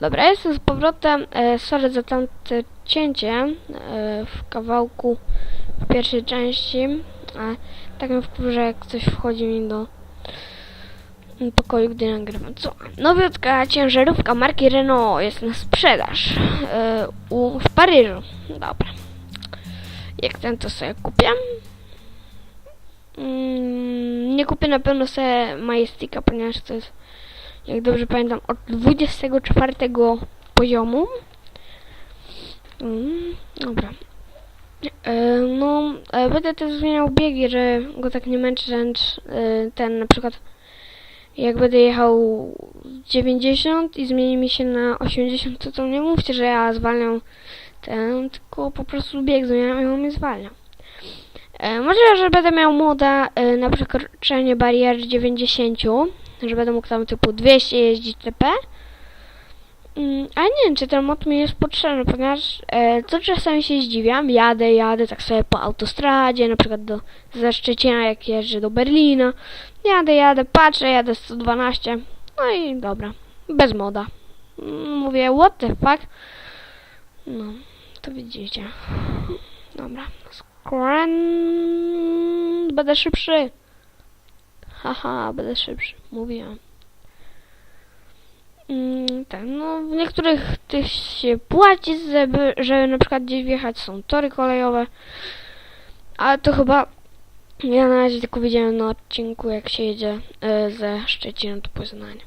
Dobra, jestem z powrotem. E, sorry za tamte cięcie e, w kawałku w pierwszej części. E, tak mnie wkurza, jak ktoś wchodzi mi do pokoju, gdy nagrywam. Co? Nowiutka ciężarówka marki Renault jest na sprzedaż e, u, w Paryżu. Dobra. Jak ten to sobie kupię. Mm, nie kupię na pewno sobie Majestika, ponieważ to jest, jak dobrze pamiętam, od 24 poziomu. Mm, dobra. E, no, e, będę też zmieniał biegi, że go tak nie męczy, wręcz e, ten na przykład jak będę jechał 90 i zmieni mi się na 80, to, to nie mówcie, że ja zwalniam ten, tylko po prostu bieg zmieniam i on mnie zwalnia. E, może, że będę miał moda e, na przekroczenie bariery 90, że będę mógł tam typu 200 jeździć TP. Mm, a nie wiem, czy ten mod mi jest potrzebny, ponieważ e, co czasami się zdziwiam, jadę, jadę tak sobie po autostradzie, na przykład do ze Szczecina, jak jeżdżę do Berlina. Jadę, jadę, patrzę, jadę 112. No i dobra, bez moda. Mm, Mówię, what the fuck? No, to widzicie. Dobra, skręt, będę szybszy. Haha, będę szybszy, mówiłem. Mm, tak, no w niektórych tych się płaci, żeby, żeby na przykład gdzieś wjechać, są tory kolejowe, ale to chyba ja na razie tylko widziałem na odcinku, jak się jedzie e, ze Szczecina do Poznania.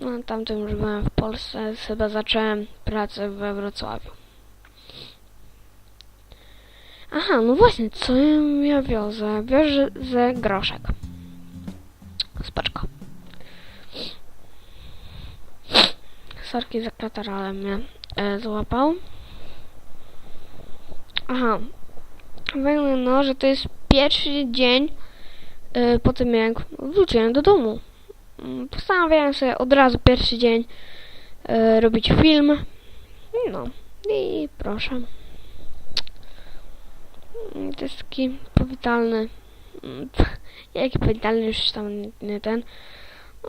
No tamtym już byłem w Polsce, chyba zacząłem pracę we Wrocławiu. Aha, no właśnie, co ja wiozę? Wiozę ze groszek. Spaczko. Sorki za katar, ale mnie e, złapał. Aha. Powiem, no, że to jest pierwszy dzień e, po tym, jak wróciłem do domu. Mm, Postanowiłem sobie od razu pierwszy dzień e, robić film. No. I proszę. Mm, To jest taki powitalny. mm, Jaki powitalny już tam nie- ten.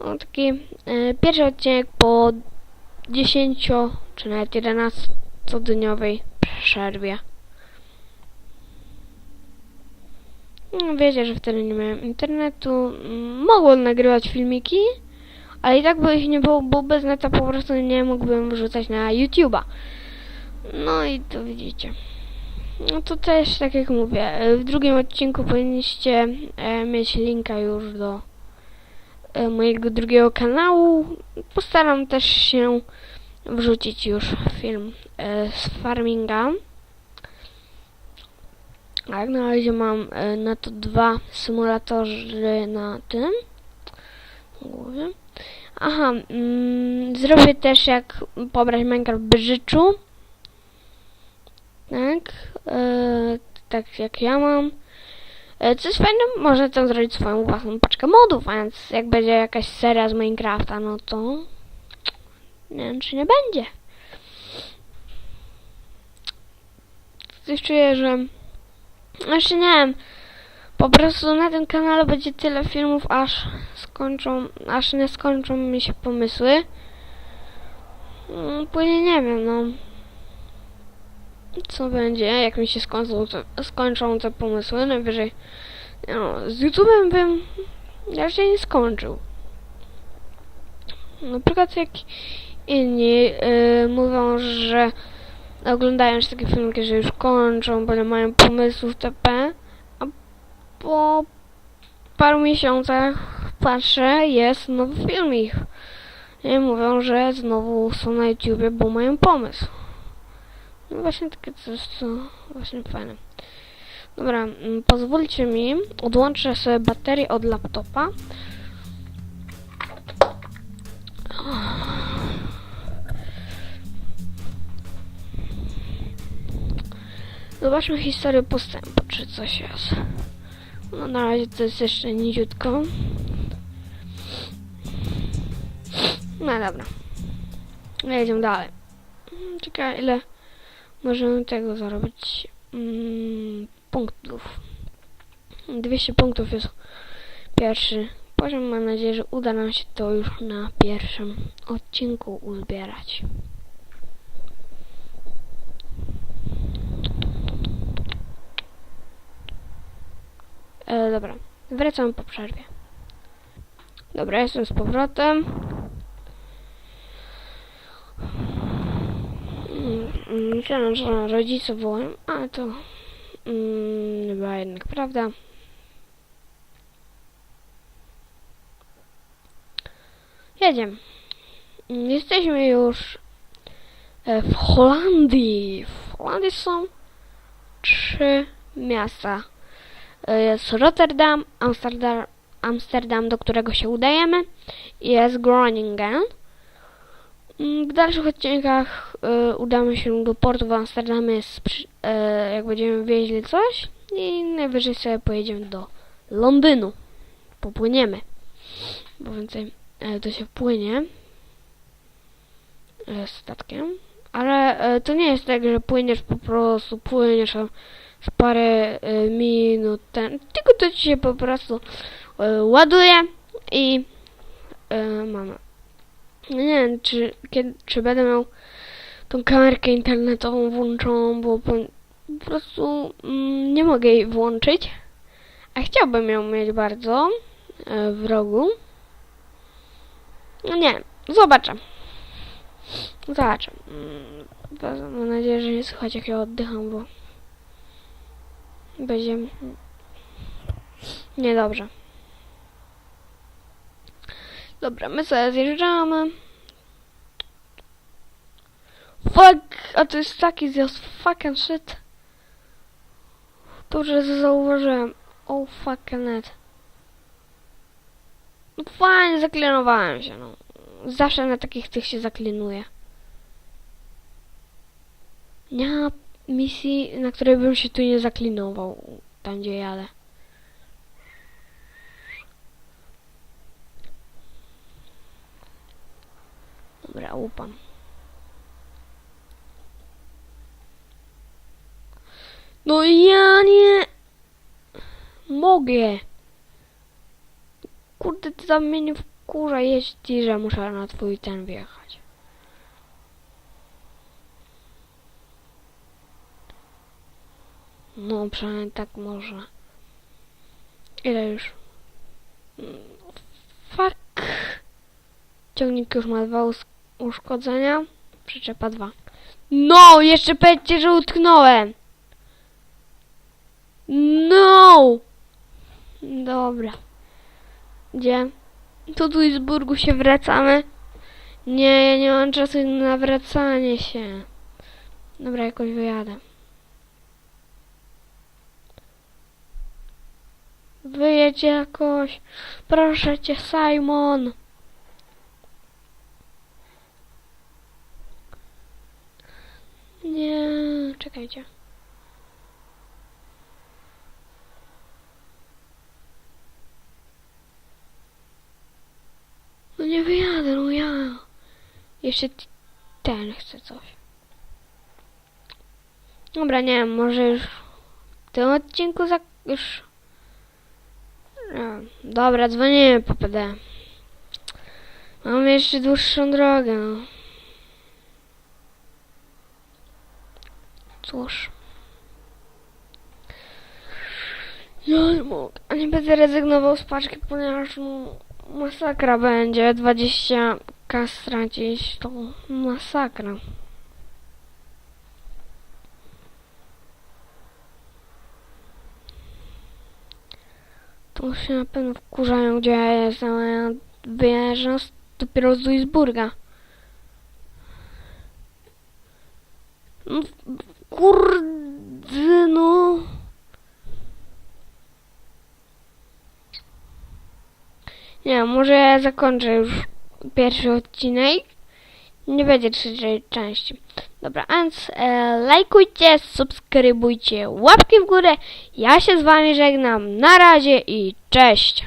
No, taki e, pierwszy odcinek po 10 czy nawet 11 dniowej przerwie. No, wiecie, że wtedy nie miałem internetu. Mm, Mogłem nagrywać filmiki, ale i tak by ich nie było, bo bez neta po prostu nie mógłbym wrzucać na YouTube'a. No i to widzicie. No to też, tak jak mówię, e, w drugim odcinku powinniście e, mieć linka już do e, mojego drugiego kanału. Postaram też się wrzucić już film z farminga. A jak na razie mam na to dwa symulatory na tym na głowie. Aha, mm, zrobię też jak pobrać Minecraft w Brzyczu. Tak, e, tak jak ja mam. E, co jest fajne, można tam zrobić swoją własną paczkę modów, więc jak będzie jakaś seria z Minecrafta, no to nie wiem, czy nie będzie. Coś czuję, że... Jeszcze nie wiem. Po prostu na tym kanale będzie tyle filmów, aż skończą... Aż nie skończą mi się pomysły. Mm, Później nie wiem, no. Co będzie, jak mi się skończą te, skończą te pomysły. Najwyżej... No, z YouTube'em bym... raczej nie skończył. Na przykład jak inni yy, mówią, że oglądają już takie filmiki, że już kończą, bo nie mają pomysłów TP, a po paru miesiącach patrzę, jest nowy film ich. I mówią, że znowu są na YouTubie, bo mają pomysł. No właśnie takie coś, co właśnie fajne. Dobra, mm, pozwólcie mi, odłączę sobie baterię od laptopa. Zobaczmy historię postępu, czy coś jest. No na razie to jest jeszcze niziutko. No dobra. Jedziemy dalej. Mm, Czekaj, ile możemy tego zarobić? Mm, punktów. 200 punktów jest pierwszy poziom. Mam nadzieję, że uda nam się to już na pierwszym odcinku uzbierać. E, dobra, wracamy po przerwie. Dobra, jestem z powrotem. Mm, mm, Myślałem, że rodzice wołają, ale to mm, jednak prawda. Jedziemy. Mm, Jesteśmy już e, w Holandii. W Holandii są trzy miasta. E, Jest Rotterdam, Amsterdam, Amsterdam, do którego się udajemy. Jest Groningen. Mm, W dalszych odcinkach e, udamy się do portu w Amsterdamie, z, e, jak będziemy wieźli coś i najwyżej sobie pojedziemy do Londynu. Popłyniemy. Bo więcej e, to się płynie e, statkiem. Ale e, to nie jest tak, że płyniesz po prostu, płyniesz a z parę e, minut, ten, tylko to ci się po prostu e, ładuje i e, mamy. No Nie wiem, czy, kiedy, czy będę miał tą kamerkę internetową włączoną, bo po, po prostu mm, nie mogę jej włączyć. A chciałbym ją mieć bardzo e, w rogu. No nie, zobaczę. Zobaczę. Mm, Mam nadzieję, że nie słychać jak ja oddycham, bo będzie niedobrze. Dobra, my sobie zjeżdżamy. Fuck! A to jest taki zjazd. Fucking shit. Dobrze zauważyłem. Oh fucking net. No fajnie, zaklinowałem się, no. Zawsze na takich tych się zaklinuję. Nie ma misji, na której bym się tu nie zaklinował. Tam, gdzie jadę. Dobra, upam. No ja nie mogę. Kurde, ty tam mnie nie wkurza jeździ, że muszę na twój ten wjechać. No, przynajmniej tak można. Ile już? Mm, Fuck. Ciągnik już ma dwa uszkodzenia. Przyczepa dwa. No! Jeszcze powiedzcie, że utknąłem! No! Dobra. Gdzie? To tu z burgu się wracamy. Nie, ja nie mam czasu na wracanie się. Dobra, jakoś wyjadę. Wyjedź jakoś. Proszę cię, Simon. Nie, czekajcie. No nie wyjadę, no ja. Jeszcze ten chce coś. Dobra, nie wiem, może już w tym odcinku za... już... No, dobra, dzwonimy po PD. Mamy jeszcze dłuższą drogę, no. Cóż. Ja nie mogę. A nie będę rezygnował z paczki, ponieważ no, masakra będzie. 20k stracić to masakra. Tu się na pewno wkurzają, gdzie ja jestem, a ja wyjeżdżam dopiero z Duisburga. No, kurde, no. Nie, może zakończę już pierwszy odcinek. Nie będzie trzeciej części. Dobra, więc e, lajkujcie, subskrybujcie, łapki w górę. Ja się z wami żegnam. Na razie i cześć.